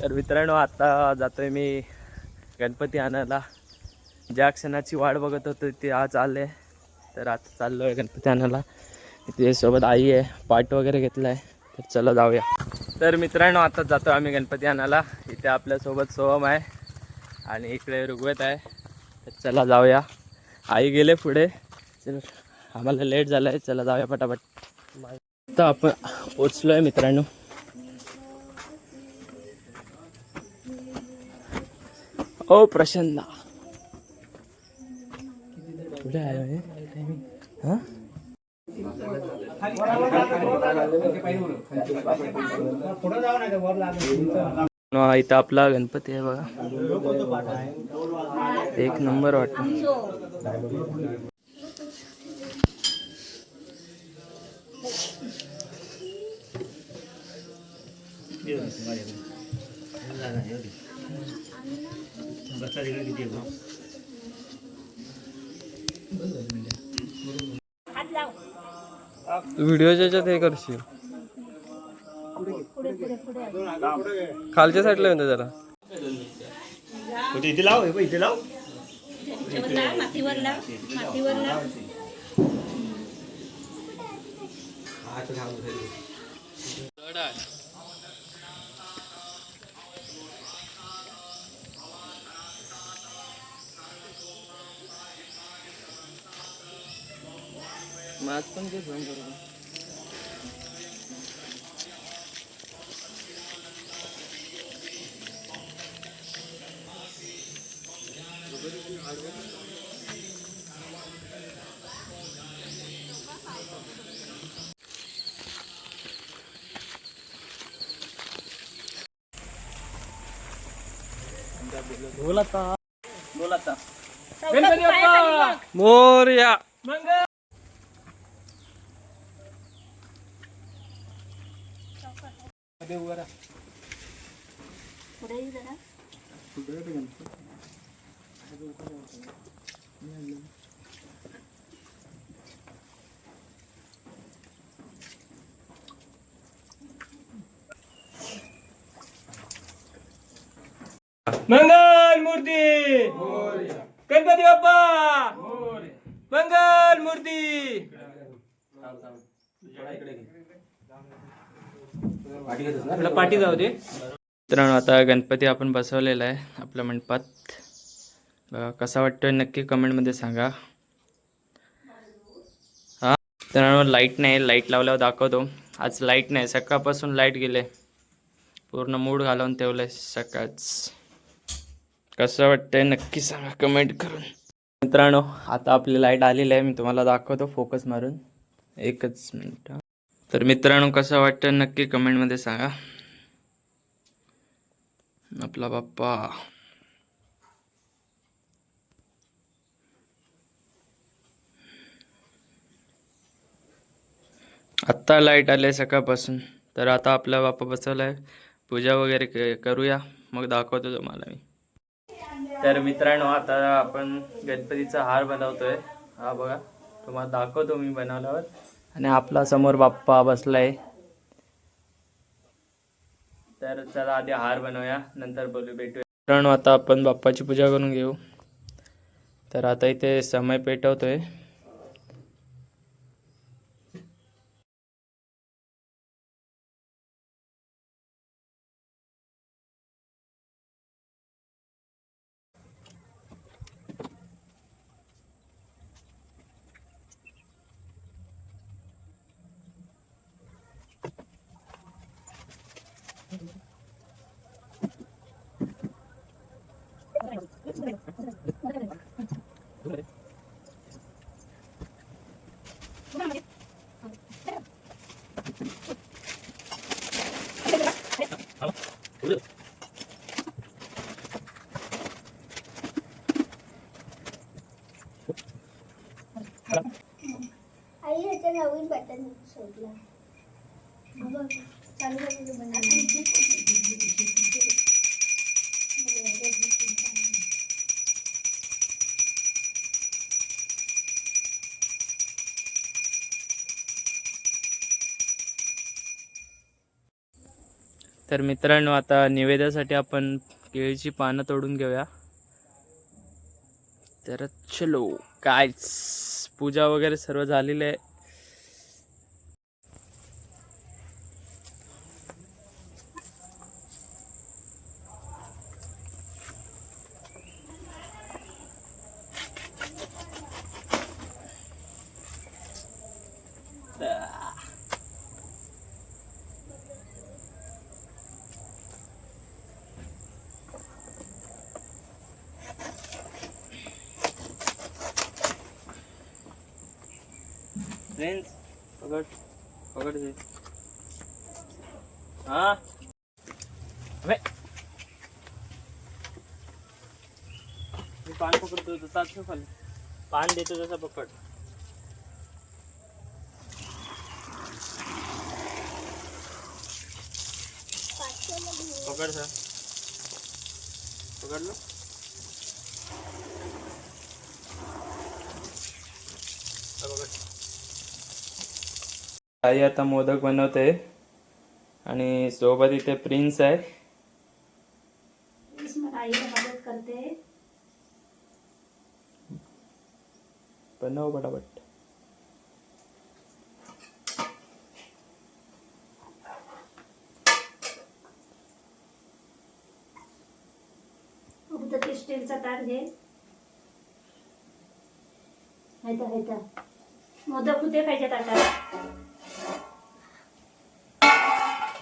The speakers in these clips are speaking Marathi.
तर मित्रांनो आता जातोय मी गणपती आणायला. ज्या क्षणाची वाट बघत होतो ते आज आले. तर आता चाललो आहे गणपती आणायला. इथे सोबत आई आहे पाट वगैरे घेतला आहे तर चला जाऊया. तर मित्रांनो आता जातो आम्ही गणपती आणायला. इथे आपल्यासोबत सोहम आहे आणि इकडे ऋग्वेद आहे. तर चला जाऊया. आई गेले पुढे. चल आम्हाला लेट झालं आहे चला जाऊया पटापट. तर आपण पोचलो आहे मित्रांनो. ओ प्रसन्ना. कुठे आहे हां? इथं आपला गणपती आहे बघा. एक नंबर वाटतं व्हिडिओच्या याच्यात हे करशील. खालच्या साईडला येऊन जरा. इथे लाव हे इथे लाव. मातीवर लाव मातीवर लाव माझ पण ते फोन करू बोल आता बोल आता गणपती बाप्पा मोरया पुढे ये जरा मंगल मूर्ती गणपती बाप्पा मंगल मूर्ती आपला पाठी जाऊ दे. मित्रांनो आता गणपती आपण बसवलेला आहे आपल्या मंडपात. बघा कसा वाटतोय नक्की कमेंटमध्ये सांगा. हा? मित्रांनो लाइट नाही लाइट लावल्यावर दाखवतो. आज लाइट नाही सकाळपासून लाइट गेले. पूर्ण मूड घालवून ठेवलं सकाळच. कसं वाटतंय नक्की सांगा कमेंट करून. मित्रांनो आता आपली लाइट आलेली आहे मी तुम्हाला दाखवतो फोकस मारून. एकच मिनिट तर मित्रांनो कसं वाटतं नक्की कमेंटमध्ये सांगा. आपला बाप्पा. आत्ता लाइट आले सकाळपासून. तर आता आपला बाप्पा बसवला आहे पूजा वगैरे करूया. मग दाखवतो तुम्हाला मी. तर मित्रांनो आता आपण गणपतीचा हार बनवतोय. हा बघा तुम्हाला दाखवतो मी बनवल्यावर. आणि आपला समोर बाप्पा बसलाय. तर चला आधी हार बनवूया नंतर बोलू भेटूया. मित्रांनो आता आपण बाप्पाची पूजा करून घेऊ. तर आता इथे समय पेटवतोय. आई तर मित्रांनो आता निवेद्यासाठी आपण केळीची पानं तोडून घेऊया. तर चलो कायच पूजा वगैरे सर्व झालेली आहे फ्रेंड्स पकड पकड दे हा? मी पान पकडतो तसा असं खाली. पान देतो तसा पकड. पकड सर. पकडलो आई आता मोदक बनवते. आणि सोबत इथे प्रिन्स आहे. मदत करते. बनव पटापट. फक्त ते स्टीलचा ताट घे. हैता हैता मोदक कुठे पाहिजे ताटात?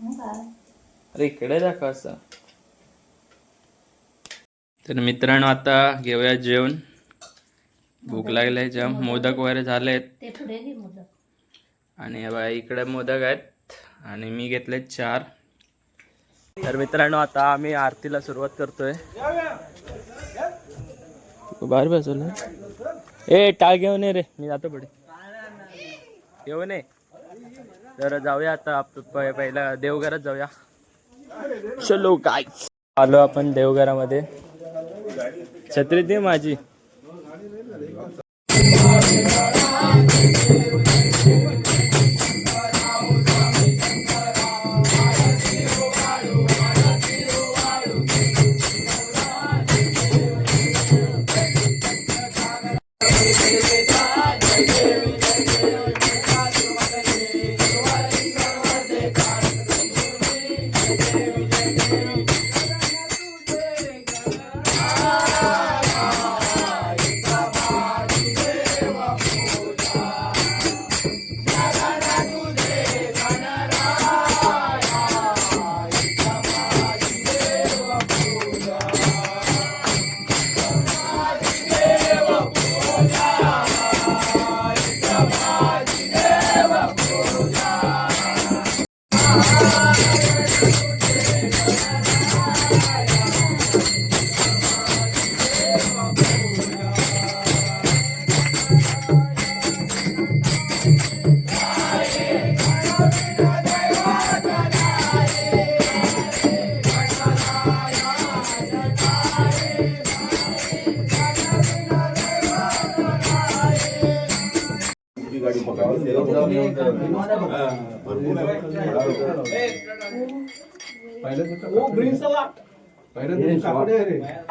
अरे इकडे दाखव असं. तर मित्रांनो आता घेऊया जेवण. भूक लागलाय जाम मोदक. वगैरे झालेत. आणि बघा इकडे मोदक आहेत. आणि मी घेतले चार. तर मित्रांनो आता आम्ही आरतीला सुरुवात करतोय. बाहेर बसवलं? ए टाळ घेऊन ये रे. मी जातो पुढे. घेऊन ये तर जाऊया आता आप- प- पहिला देवघरात जाऊया. चलो काय आलो आपण देवघरामध्ये. छत्री दे माझी.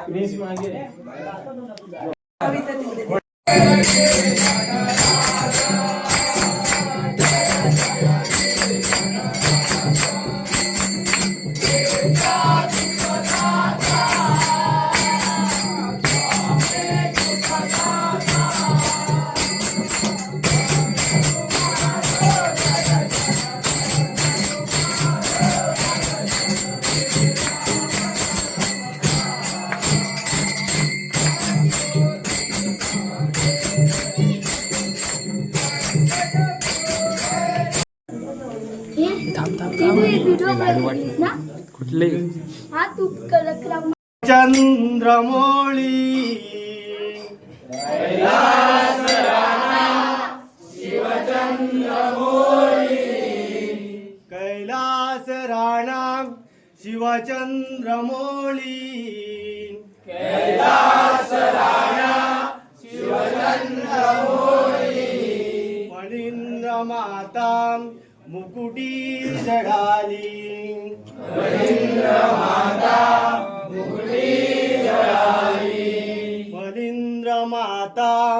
व्हिडिओ ना कैलास राणा शिवचंद्रमोळी। कैलास राणा शिवचंद्रमोळी। फणींद्र माता मुकुटी जडाली। मलिंद्र माता मुकुटी जडाली। मलिंद्र माता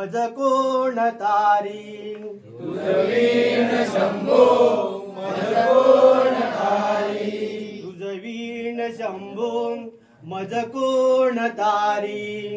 मज कोण तारी? तुझवीण शंभो मज कोण तारी तुझवीण शंभो मज कोण तारी?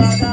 Thank you.